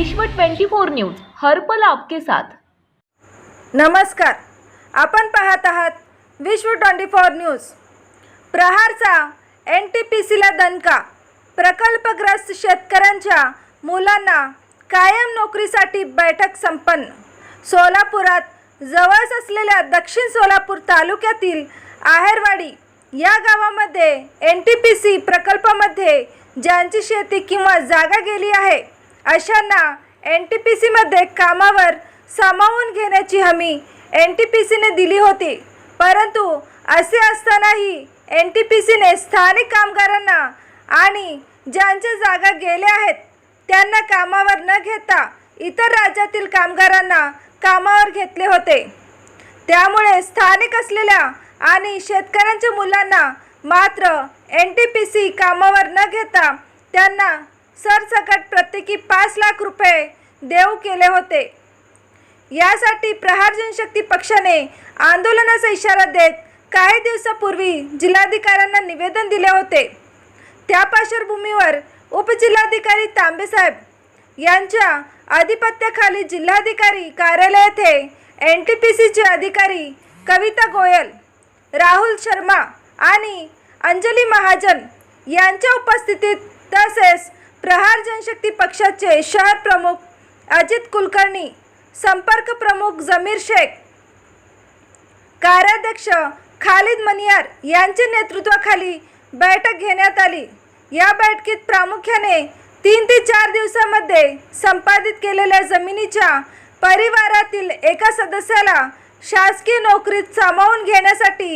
विश्व 24 न्यूज हर्पल आपके साथ. नमस्कार. आपण पाहत आहात विश्व ट्वेंटी फोर न्यूज. प्रहारचा एन टी पी सीला दणका. प्रकल्पग्रस्त शेतकऱ्यांच्या मुलांना कायम नोकरीसाठी बैठक संपन्न. सोलापुरात जवळच असलेल्या दक्षिण सोलापूर तालुक्यातील आहेरवाडी या गावामध्ये एन टी पी सी प्रकल्पामध्ये ज्यांची शेती किंवा जागा गेली आहे अशांना एन टी पी सीमध्ये कामावर सामावून घेण्याची हमी एन टी पी सीने दिली होती. परंतु असे असतानाही एन टी पी सीने स्थानिक कामगारांना आणि ज्यांच्या जागा गेल्या आहेत त्यांना कामावर न घेता इतर राज्यातील कामगारांना कामावर घेतले होते. त्यामुळे स्थानिक असलेल्या आणि शेतकऱ्यांच्या मुलांना मात्र एन टी पी सी कामावर न घेता त्यांना सरसकट प्रत्येकी पाच लाख रुपये देऊ केले होते. यासाठी प्रहार जनशक्ती पक्षाने आंदोलनाचा इशारा देत काही दिवसापूर्वी जिल्हाधिकाऱ्यांना निवेदन दिले होते. त्या पार्श्वभूमीवर उपजिल्हाधिकारी तांबेसाहेब यांच्या अधिपत्याखाली जिल्हाधिकारी कार्यालय येथे एन टी पी सीचे अधिकारी कविता गोयल राहुल शर्मा आणि अंजली महाजन यांच्या उपस्थितीत तसेच प्रहार जनशक्ती पक्षाचे शहर प्रमुख अजित कुलकर्णी संपर्क प्रमुख जमीर शेख कार्याध्यक्ष खालिद मनियार यांच्या नेतृत्वाखाली बैठक घेण्यात आली. या बैठकीत प्रामुख्याने तीन ते चार दिवसामध्ये संपादित केलेल्या जमिनीच्या परिवारातील एका सदस्याला शासकीय नोकरीत सामावून घेण्यासाठी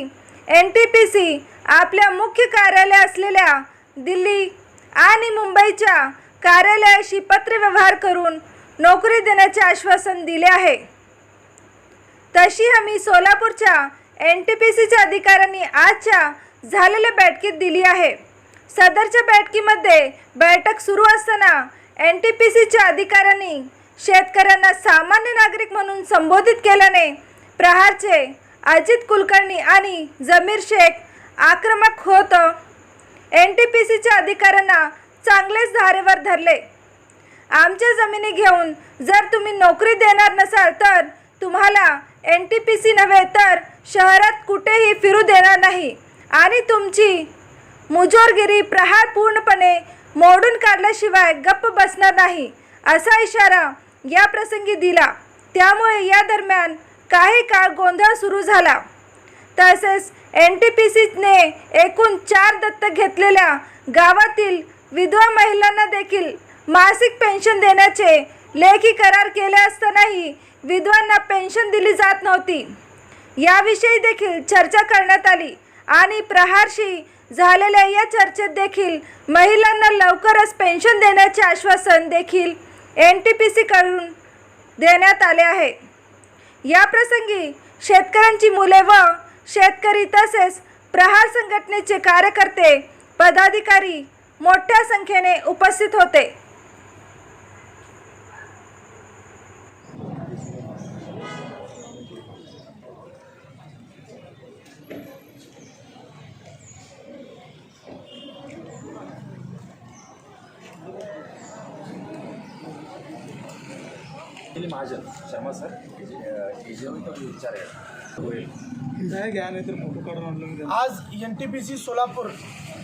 एन टी पी सी आपल्या मुख्य कार्यालय असलेल्या दिल्ली आणि मुंबईच्या कार्यालयाशी पत्रव्यवहार करून नोकरी देण्याचे आश्वासन दिले आहे. तशी हमी सोलापूरच्या एन टी पी सीच्या अधिकाऱ्यांनी आजच्या झालेल्या बैठकीत दिली आहे. सदरच्या बैठकीमध्ये बैठक सुरू असताना एन टी पी सीच्या अधिकाऱ्यांनी शेतकऱ्यांना सामान्य नागरिक म्हणून संबोधित केल्याने प्रहारचे अजित कुलकर्णी आणि जमीर शेख आक्रमक होत एन टी पी सीच्या अधिकाऱ्यांना चांगलेच धारेवर धरले. आमच्या जमिनी घेऊन जर तुम्ही नोकरी देणार नसाल तर तुम्हाला एन टी पी सी नव्हे तर शहरात कुठेही फिरू देणार नाही. आणि तुमची मुजोरगिरी प्रहार पूर्णपणे मोडून काढल्याशिवाय गप्प बसणार नाही असा इशारा या प्रसंगी दिला. त्यामुळे या दरम्यान काही काळ गोंधळ सुरू झाला. तसेच एन टी पी सीने एकूण चार दत्तक घेतलेल्या गावातील विधवा महिलांना देखील मासिक पेन्शन देण्याचे लेखी करार केले असतानाही विधवांना पेन्शन दिली जात नव्हती. याविषयी देखील चर्चा करण्यात आली आणि प्रहारशी झालेल्या या चर्चेत देखील महिलांना लवकरच पेन्शन देण्याचे आश्वासन देखील एन टी पी सीकडून देण्यात आले आहे. या प्रसंगी शेतकऱ्यांची मुले व शेतकरी तसेच प्रहार संघटनेचे कार्यकर्ते पदाधिकारी मोठ्या संख्येने उपस्थित होते. महाजन शर्मा सर एजंट विचार आहे आज N T P C Solapur,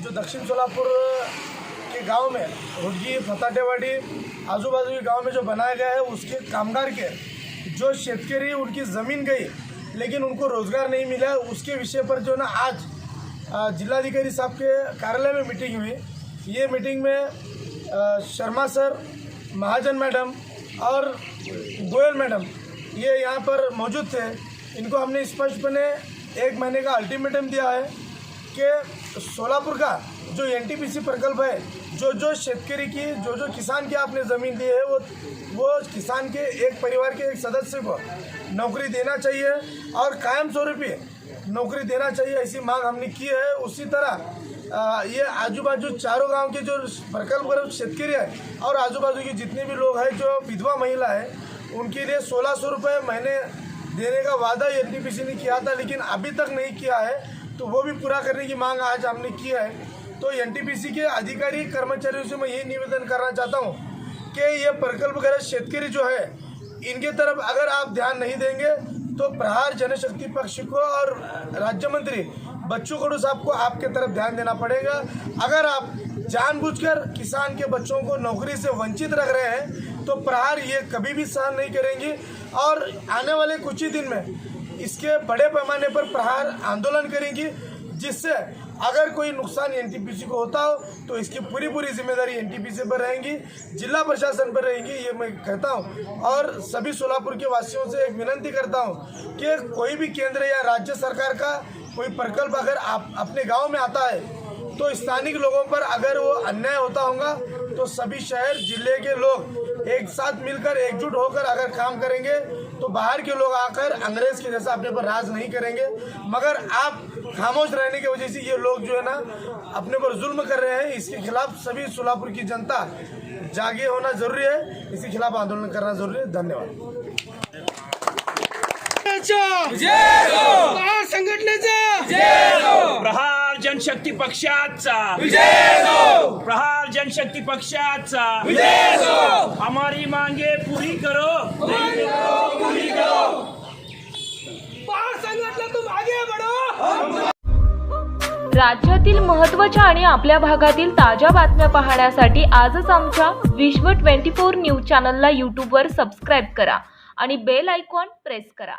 जो दक्षिण सोलापुर के गाँव में हुडगी फताटेवाड़ी आजू बाजू के गाँव में जो बनाया गया है, उसके कामगार के, जो शेतकरी, उनकी ज़मीन गई, लेकिन उनको रोज़गार नहीं मिला, उसके विषय पर जो ना, आज जिलाधिकारी साहब के कार्यालय में मीटिंग हुई। ये मीटिंग में शर्मा सर, महाजन मैडम और गोयल मैडम, ये यहाँ पर मौजूद थे। इनको हमने स्पष्टपणे एक महीने का अल्टीमेटम दिया है कि सोलापुर का जो एनटीपीसी प्रकल्प है जो जो शेतकरी की जो जो किसान की आपने ज़मीन दी है वो वो किसान के एक परिवार के एक सदस्य को नौकरी देना चाहिए और कायम स्वरूपी नौकरी देना चाहिए ऐसी मांग हमने की है। उसी तरह आ, ये आजू बाजू चारों गाँव के जो प्रकल्प शेतकरी है और आजू बाजू के जितने भी लोग हैं जो विधवा महिला है उनके लिए सोलह सौ रुपये महीने देने का वादा एनटीपीसी ने किया था, लेकिन अभी तक नहीं किया है तो वो भी पूरा करने की मांग आज हमने की है। तो एनटीपीसी के अधिकारी कर्मचारियों से मैं यही निवेदन करना चाहता हूँ कि ये प्रकल्प वगैरह शेतकरी जो है, इनके तरफ़ अगर आप ध्यान नहीं देंगे तो प्रहार जनशक्ति पक्ष को और राज्य मंत्री बच्चों कडू साहब को आपके तरफ़ ध्यान देना पड़ेगा। अगर आप जानबूझकर किसान के बच्चों को नौकरी से वंचित रख रहे हैं तो प्रहार ये कभी भी सहन नहीं करेंगी। और आने वाले कुछ ही दिन में इसके बड़े पैमाने पर प्रहार आंदोलन करेंगी, जिससे अगर कोई नुकसान एनटीपीसी को होता हो तो इसकी पूरी पूरी ज़िम्मेदारी एनटीपीसी पर रहेंगी, जिला प्रशासन पर रहेंगी, ये मैं कहता हूँ। और सभी सोलापुर के वासियों से एक विनंती करता हूँ कि कोई भी केंद्र या राज्य सरकार का कोई प्रकल्प अगर आप अपने गाँव में आता है तो स्थानिक लोगों पर अगर वो अन्याय होता होगा तो सभी शहर, ज़िले के लोग एक साथ मिलकर एकजुट होकर अगर काम करेंगे तो बाहर के लोग आकर अंग्रेज़ के जैसा अपने पर राज नहीं करेंगे। मगर आप खामोश रहने की वजह से ये लोग जो है ना अपने पर जुल्म कर रहे हैं। इसके खिलाफ सभी सोलापुर की जनता जागे होना ज़रूरी है। इसके खिलाफ आंदोलन करना ज़रूरी है। धन्यवाद। प्रहार जनशक्ती पक्षाचा. प्रहार जनशक्ती पक्षाचा. हमारी मांगे पूरी करो. राज्यातील महत्त्वाच्या आणि आपल्या भागातील ताज्या बातम्या पाहण्यासाठी आजच आमच्या विश्व 24 न्यूज चॅनलला यूट्यूबवर सबस्क्राईब करा आणि बेल आयकॉन प्रेस करा.